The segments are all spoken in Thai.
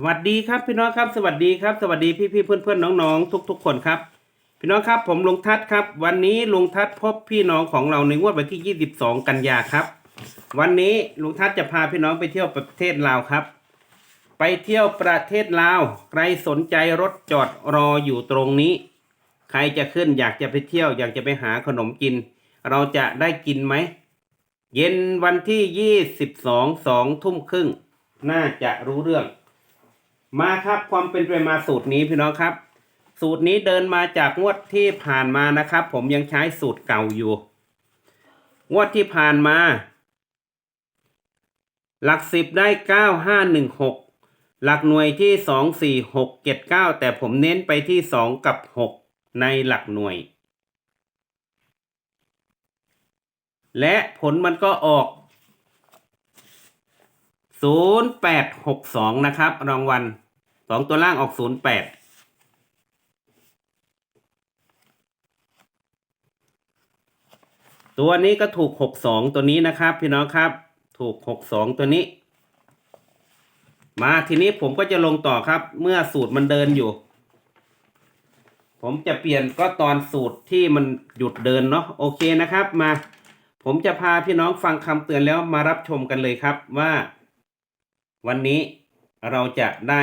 สวัสดีครับพี่น้องครับสวัสดีครับสวัสดีพี่พี่เพื่อนเพื่อนน้องๆทุก ๆ คนครับ พี่น้องครับผมลุงทัศครับ วันนี้ลุงทัศพบพี่น้องของเราในงวดวันที่ 22 กันยาครับ วันนี้ลุงทัศจะพาพี่น้องไปเที่ยวประเทศลาวครับ ไปเที่ยวประเทศลาวใครสนใจรถจอดรออยู่ตรงนี้ ใครจะขึ้นอยากจะไปเที่ยวอยากจะไปหาขนมกิน เราจะได้กินไหมเย็นวันที่ 22สองทุ่มครึ่งน่าจะรู้เรื่อง มาครับความเป็นไปมาสูตรนี้พี่น้องครับ สูตรนี้เดินมาจากงวดที่ผ่านมานะครับ ผมยังใช้สูตรเก่าอยู่ งวดที่ผ่านมา หลักสิบได้เก้าห้าหนึ่งหกหลักหน่วยที่สองสี่หกเจ็ดเก้าแต่ผมเน้นไปที่สองกับหกในหลักหน่วย และผลมันก็ออก ศูนย์แปดหกสองนะครับ รางวัลสองตัวล่างออกศูนย์แปดตัวนี้ก็ถูกหกสองตัวนี้นะครับ พี่น้องครับ ถูกหกสองตัวนี้ มาทีนี้ผมก็จะลงต่อครับ เมื่อสูตรมันเดินอยู่ ผมจะเปลี่ยนก็ตอนสูตรที่มันหยุดเดินเนาะโอเคนะครับมาผมจะพาพี่น้องฟังคำเตือนแล้วมารับชมกันเลยครับว่า วันนี้เราจะได้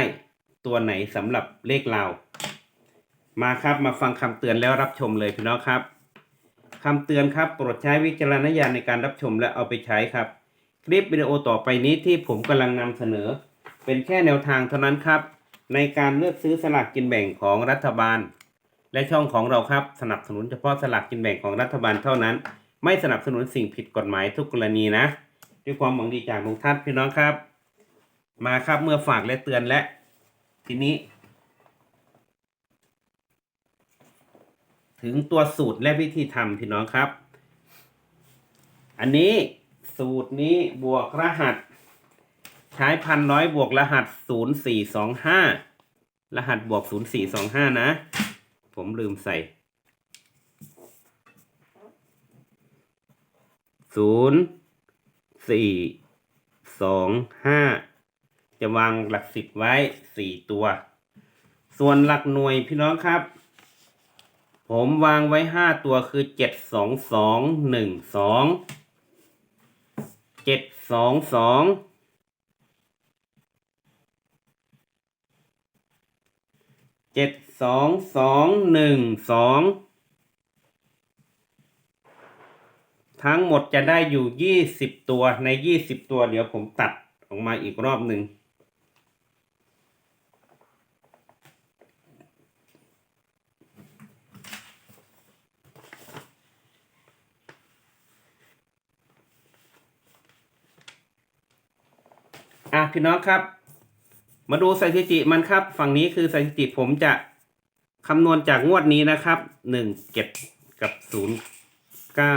ตัวไหนสำหรับเลขเรามาครับมาฟังคำเตือนแล้วรับชมเลยพี่น้องครับคำเตือนครับโปรดใช้วิจารณญาณในการรับชมและเอาไปใช้ครับ คลิปวิดีโอต่อไปนี้ที่ผมกำลังนำเสนอ เป็นแค่แนวทางเท่านั้นครับ ในการเลือกซื้อสลากกินแบ่งของรัฐบาล และช่องของเราครับสนับสนุนเฉพาะสลากกินแบ่งของรัฐบาลเท่านั้น ไม่สนับสนุนสิ่งผิดกฎหมายทุกกรณีนะด้วยความหวังดีจากลุงทัศน์พี่น้องครับ มาครับเมื่อฝากและเตือนและ ทีนี้ ถึงตัวสูตรและวิธีทำพี่น้องครับ อันนี้สูตรนี้บวกรหัส ใช้พันร้อยบวกรหัสศูนย์สี่สองห้ารหัสบวกศูนย์สี่สองห้านะ ผมลืมใส่ศูนย์สี่สองห้า จะวางหลักสิบไว้สี่ตัว ส่วนหลักหน่วยพี่น้องครับ ผมวางไว้ห้าตัวคือเจ็ดสองสองหนึ่งสองเจ็ดสองสองเจ็ดสองสองหนึ่งสองทั้งหมดจะได้อยู่ยี่สิบตัวในยี่สิบตัวเดี๋ยวผมตัดออกมาอีกรอบหนึ่ง พี่น้องครับ มาดูสถิติมันครับ ฝั่งนี้คือสถิติผมจะคำนวณจากงวดนี้นะครับหนึ่งเก็บกับศูนย์เก้า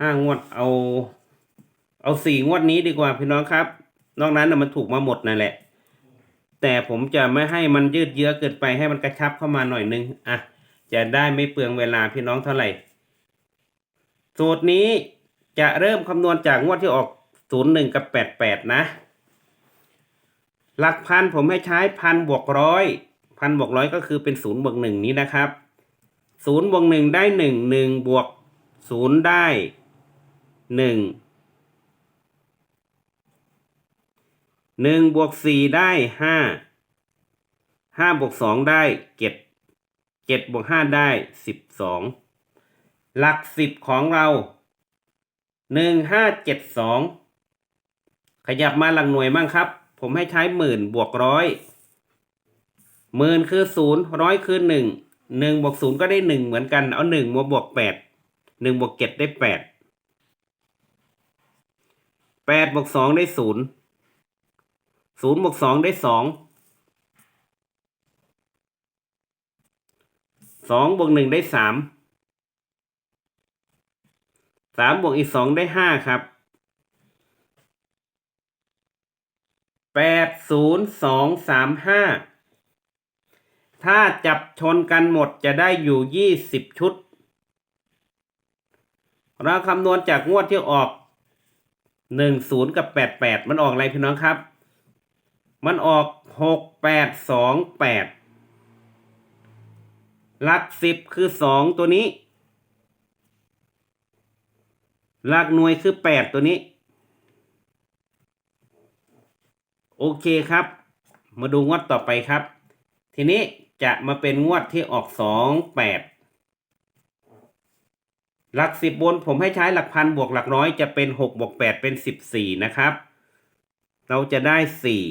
ห้างวดเอา เอาสี่งวดนี้ดีกว่าพี่น้องครับ นอกนั้นนะมันถูกมาหมดนั่นแหละ แต่ผมจะไม่ให้มันยืดเยื้อเกินไปให้มันกระชับเข้ามาหน่อยนึงอะจะได้ไม่เปลืองเวลาพี่น้องเท่าไหร่ สูตรนี้จะเริ่มคำนวณจากงวดที่ออกศูนย์หนึ่งกับแปดแปดนะ หลักพันผมให้ใช้พันบวกร้อยพันบวกร้อยก็คือเป็นศูนย์บวกหนึ่งนี้นะครับศูนย์บวกหนึ่งได้หนึ่งหนึ่งบวกศูนย์ได้หนึ่งหนึ่งบวกสี่ได้ห้าห้าบวกสองได้เจ็ดเจ็ดบวกห้าได้สิบสองหลักสิบของเราหนึ่งห้าเจ็ดสองขยับมาหลักหน่วยมั่งครับ ผมให้ใช้หมื่นบวกร้อยหมื่นคือศูนย์ร้อยคือหนึ่งหนึ่งบวกศูนย์ก็ได้หนึ่งเหมือนกัน เอาหนึ่งมาบวกแปดหนึ่งบวกเจ็ดได้แปดแปดบวกสองได้ศูนย์ศูนย์บวกสองได้สองสองบวกหนึ่งได้สามสามบวกอีกสองได้ห้าครับ แปดศูนย์สองสามห้าถ้าจับชนกันหมดจะได้อยู่ยี่สิบชุด เราคำนวณจากงวดที่ออกหนึ่งศูนย์กับแปดแปดมันออกอะไรพี่น้องครับ มันออกหกแปดสองแปดหลักสิบคือสองตัวนี้ หลักหน่วยคือแปดตัวนี้ โอเคครับ มาดูงวดต่อไปครับ ทีนี้จะมาเป็นงวดที่ออกสองแปดหลักสิบบนผมให้ใช้หลักพันบวกหลักร้อยจะเป็นหกบวกแปดเป็นสิบสี่นะครับ เราจะได้สี่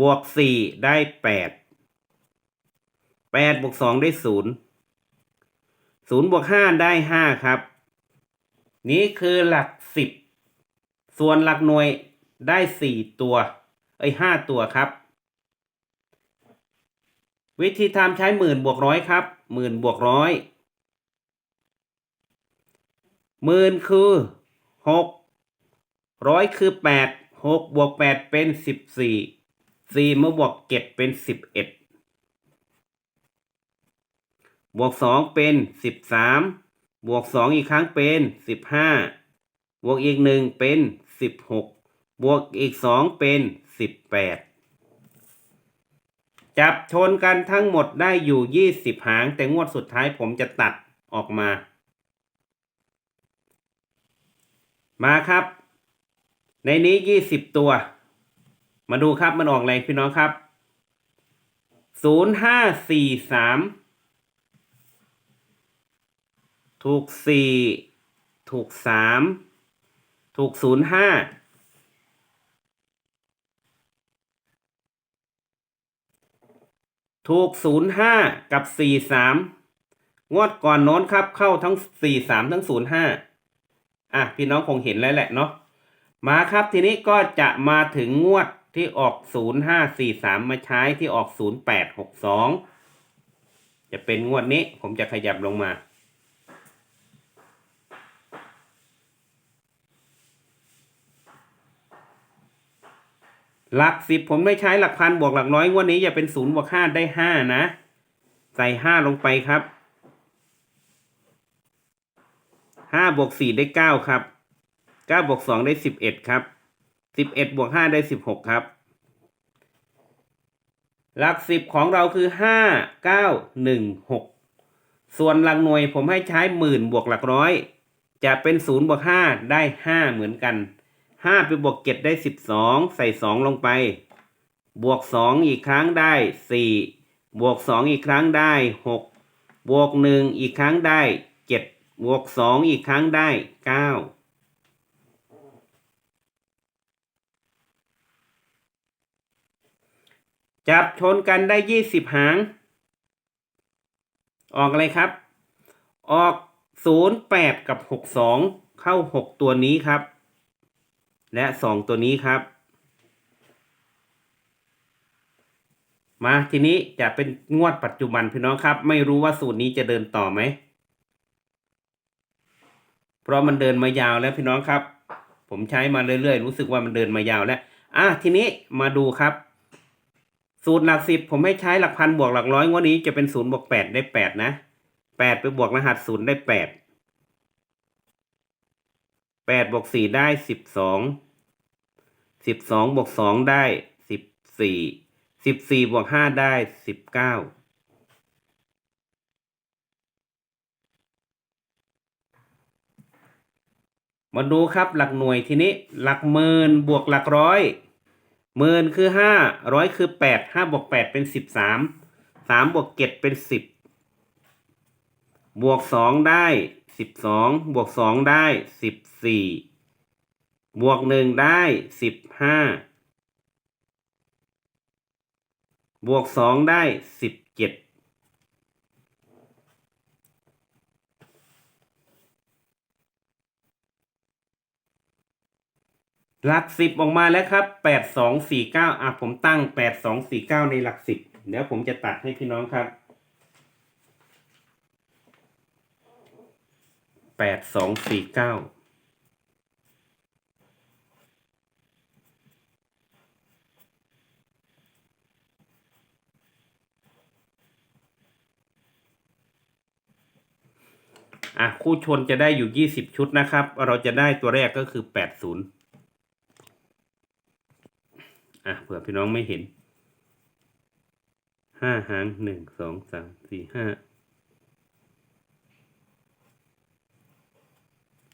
บวกสี่ได้แปดแปดบวกสองได้ศูนย์ศูนย์บวกห้าได้ห้าครับ นี่คือหลักสิบส่วนหลักหน่วย ได้สี่ตัว เอ้ยห้าตัวครับ วิธีทำใช้หมื่นบวกร้อยครับหมื่นบวกร้อยหมื่นคือหกร้อยคือแปดหกบวกแปดเป็นสิบสี่สี่มาบวกเจ็ดเป็นสิบเอ็ดบวกสองเป็นสิบสามบวกสองอีกครั้งเป็นสิบห้าบวกอีกหนึ่งเป็นสิบหก บวกอีกสองเป็นสิบแปดจับชนกันทั้งหมดได้อยู่ยี่สิบหาง แต่งวดสุดท้ายผมจะตัดออกมา มาครับ ในนี้ยี่สิบตัว มาดูครับมันออกอะไรพี่น้องครับศูนย์ห้าสี่สามถูกสี่ถูกสามถูกศูนย์ห้า ถูกศูนย์ห้ากับสี่สามงวดก่อนโน้นครับ เข้าทั้งสี่สามทั้งศูนย์ห้าอะ พี่น้องคงเห็นแล้วแหละเนาะมาครับทีนี้ก็จะมาถึงงวดที่ออกศูนย์ห้าสี่สามมาใช้ที่ออกศูนย์แปดหกสองจะเป็นงวดนี้ผมจะขยับลงมา หลักสิบผมไม่ใช้หลักพันบวกหลักร้อยงวดนี้จะเป็นศูนย์บวกห้าได้ห้านะ ใส่ห้าลงไปครับห้าบวกสี่ได้เก้าครับเก้าบวกสองได้สิบเอ็ดครับสิบเอ็ดบวกห้าได้สิบหกครับ หลักสิบของเราคือห้าเก้าหนึ่งหกส่วนหลักหน่วยผมให้ใช้หมื่นบวกหลักร้อย จะเป็นศูนย์บวกห้าได้ห้าเหมือนกัน ห้าไปบวกเจ็ดได้สิบสองใส่สองลงไป บวกสองอีกครั้งได้สี่บวกสองอีกครั้งได้หกบวกหนึ่งอีกครั้งได้เจ็ดบวกสองอีกครั้งได้เก้าจับชนกันได้ยี่สิบหาง ออกอะไรครับ ออกศูนย์แปดกับหกสองเข้าหกตัวนี้ครับ และสองตัวนี้ครับ มาทีนี้จะเป็นงวดปัจจุบันพี่น้องครับ ไม่รู้ว่าสูตรนี้จะเดินต่อไหม เพราะมันเดินมายาวแล้วพี่น้องครับ ผมใช้มาเรื่อยๆ รู้สึกว่ามันเดินมายาวแล้ว อะทีนี้มาดูครับ สูตรหลักสิบผมให้ใช้หลักพันบวกหลักร้อยงวดนี้จะเป็นศูนย์บวกแปดได้แปดนะแปดไปบวกรหัสศูนย์ได้แปดแปดบวกสี่ได้สิบสอง สิบสองบวกสองได้สิบสี่สิบสี่บวกห้าได้สิบเก้ามาดูครับหลักหน่วยทีนี้หลักหมื่นบวกหลักร้อยหมื่นคือห้าร้อยคือแปดห้าบวกแปดเป็นสิบสามสามบวกเจ็ดเป็นสิบบวกสองได้สิบสองบวกสองได้สิบสี่ บวกหนึ่งได้สิบห้าบวกสองได้สิบเจ็ดหลักสิบออกมาแล้วครับแปดสองสี่เก้าอะผมตั้งแปดสองสี่เก้าในหลักสิบเดี๋ยวผมจะตัดให้พี่น้องครับแปดสองสี่เก้า อะคู่ชนจะได้อยู่ยี่สิบชุดนะครับ เราจะได้ตัวแรกก็คือแปดศูนย์อะเผื่อพี่น้องไม่เห็นห้าหางหนึ่งสองสามสี่ห้า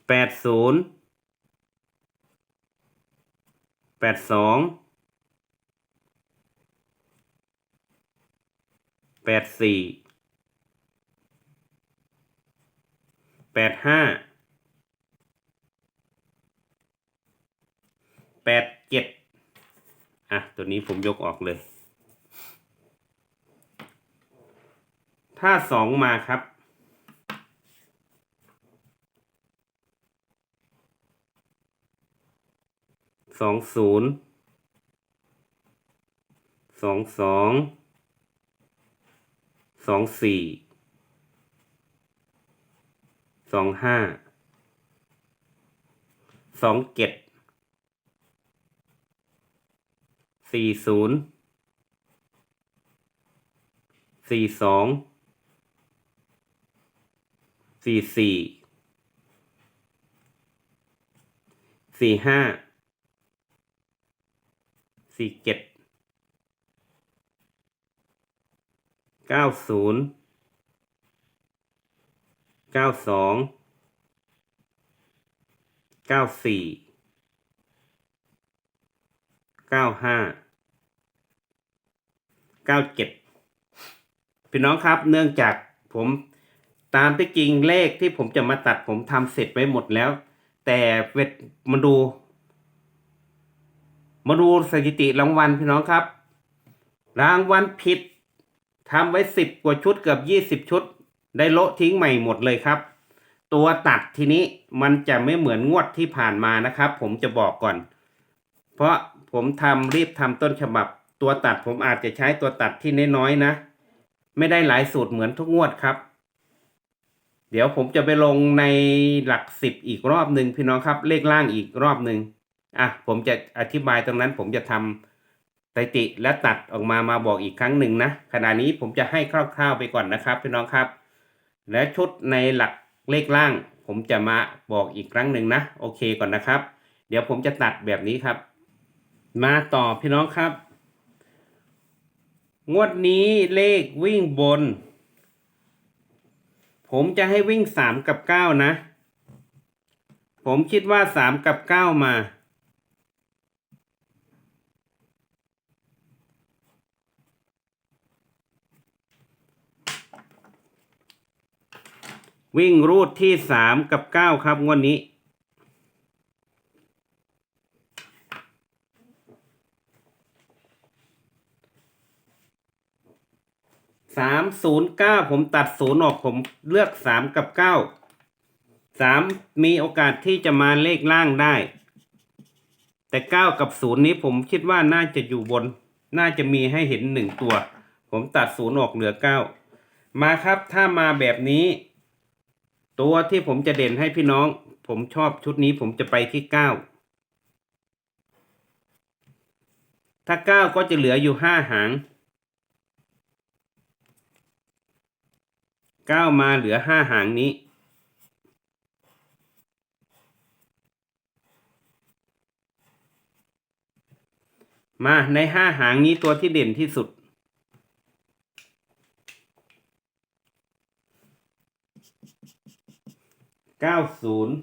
แปดศูนย์แปดสองแปดสี่ แปดห้าแปดเจ็ดอะ ตัวนี้ผมยกออกเลย ถ้าสองมาครับ สองศูนย์สองสอง สองสี่ สองห้าสองเจ็ดสี่ศูนย์สี่สองสี่สี่สี่ห้าสี่เจ็ดเก้าศูนย์ เก้าสองเก้าสี่เก้าห้าเก้าเจ็ดพี่น้องครับเนื่องจากผมตามที่จริงเลขที่ผมจะมาตัดผมทำเสร็จไว้หมดแล้ว แต่เวทมาดู มาดูสถิติรางวัลพี่น้องครับ รางวัลผิดทำไว้สิบกว่าชุดเกือบยี่สิบชุด ได้โละทิ้งใหม่หมดเลยครับ ตัวตัดทีนี้มันจะไม่เหมือนงวดที่ผ่านมานะครับ ผมจะบอกก่อน เพราะผมทำรีบทำต้นฉบับ ตัวตัดผมอาจจะใช้ตัวตัดที่น้อยๆนะ ไม่ได้หลายสูตรเหมือนทุกงวดครับ เดี๋ยวผมจะไปลงในหลักสิบอีกรอบหนึ่งพี่น้องครับ เลขล่างอีกรอบหนึ่งอะผมจะอธิบายตรงนั้นผมจะทำสติและตัดออกมามาบอกอีกครั้งหนึ่งนะขณะนี้ผมจะให้คร่าวๆไปก่อนนะครับพี่น้องครับ และชุดในหลักเลขล่าง ผมจะมาบอกอีกครั้งหนึ่งนะ โอเคก่อนนะครับ เดี๋ยวผมจะตัดแบบนี้ครับ มาต่อพี่น้องครับ งวดนี้เลขวิ่งบน ผมจะให้วิ่งสามกับเก้านะ ผมคิดว่าสามกับเก้ามา วิ่งรูดที่สามกับเก้าครับงวดนี้ สามศูนย์เก้าผมตัดศูนย์ออกผมเลือกสามกับเก้าสามมีโอกาสที่จะมาเลขล่างได้ แต่เก้ากับศูนย์นี้ผมคิดว่าน่าจะอยู่บน น่าจะมีให้เห็นหนึ่งตัว ผมตัดศูนย์ออกเหลือเก้ามาครับถ้ามาแบบนี้ ตัวที่ผมจะเด่นให้พี่น้อง ผมชอบชุดนี้ผมจะไปที่เก้าถ้าเก้าก็จะเหลืออยู่ห้าหางเก้ามาเหลือห้าหางนี้ มาในห้าหางนี้ตัวที่เด่นที่สุด เก้าศูนย์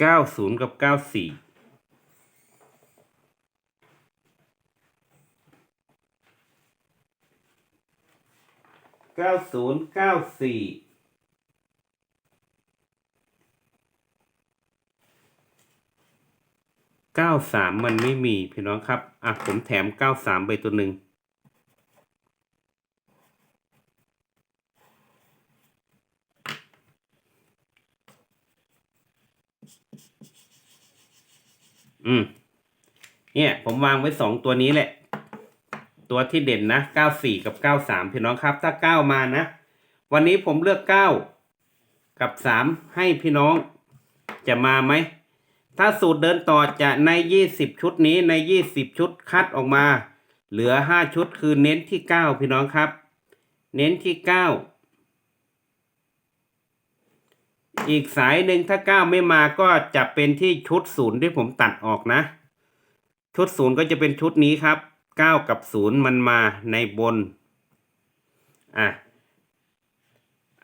เก้าศูนย์กับเก้าสี่เก้าศูนย์เก้าสี่ เก้าสามมันไม่มีพี่น้องครับ อะผมแถมเก้าสามไปตัวหนึ่งอืม เนี่ย ผมวางไว้สองตัวนี้แหละ ตัวที่เด่นนะ 94 กับ 93 พี่น้องครับ ถ้า 9 มานะ วันนี้ผมเลือก 9 กับ 3 ให้พี่น้องจะมาไหม ถ้าสูตรเดินต่อจะใน 20 ชุดนี้ใน 20 ชุดคัดออกมา เหลือห้าชุดคือเน้นที่เก้าพี่น้องครับ เน้นที่เก้าอีกสายหนึ่งถ้าเก้าไม่มาก็จะเป็นที่ชุดศูนย์ที่ผมตัดออกนะ ชุดศูนย์ก็จะเป็นชุดนี้ครับเก้ากับศูนย์มันมาในบน อะ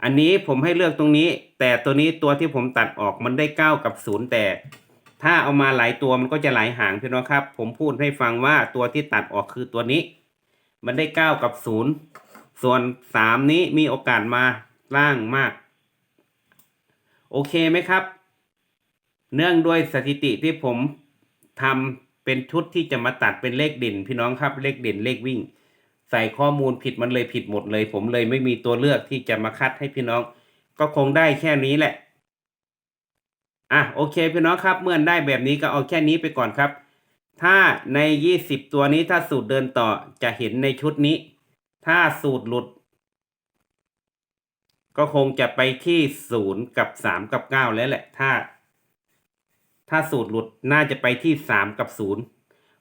อันนี้ผมให้เลือกตรงนี้ แต่ตัวนี้ตัวที่ผมตัดออกมันได้เก้ากับศูนย์แต่ ถ้าเอามาหลายตัวมันก็จะหลายหางพี่น้องครับ ผมพูดให้ฟังว่าตัวที่ตัดออกคือตัวนี้ มันได้เก้ากับศูนย์ส่วนสามนี้มีโอกาสมาล่างมาก โอเคไหมครับ เนื่องด้วยสถิติที่ผมทำเป็นชุดที่จะมาตัดเป็นเลขเด่น พี่น้องครับเลขเด่นเลขวิ่ง ใส่ข้อมูลผิดมันเลยผิดหมดเลย ผมเลยไม่มีตัวเลือกที่จะมาคัดให้พี่น้อง ก็คงได้แค่นี้แหละ อะโอเคพี่น้องครับ เมื่อได้แบบนี้ก็เอาแค่นี้ไปก่อนครับ ถ้าในยี่สิบตัวนี้ถ้าสูตรเดินต่อจะเห็นในชุดนี้ ถ้าสูตรหลุด ก็คงจะไปที่ศูนย์กับสามกับเก้าแล้วแหละ ถ้า ถ้าสูตรหลุดน่าจะไปที่สามกับศูนย์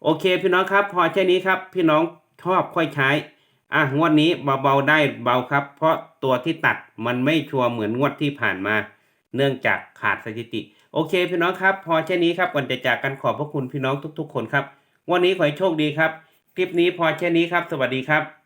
โอเคพี่น้องครับ พอแค่นี้ครับ พี่น้องชอบค่อยใช้อะงวดนี้เบาๆได้เบาครับ เพราะตัวที่ตัดมันไม่ชัวร์เหมือนงวดที่ผ่านมา เนื่องจากขาดสถิติ โอเค พี่น้องครับ พอแค่นี้ครับก่อนจะจากกันขอบพระคุณพี่น้องทุก ๆ คนครับ วันนี้ขอให้โชคดีครับ คลิปนี้พอแค่นี้ครับ สวัสดีครับ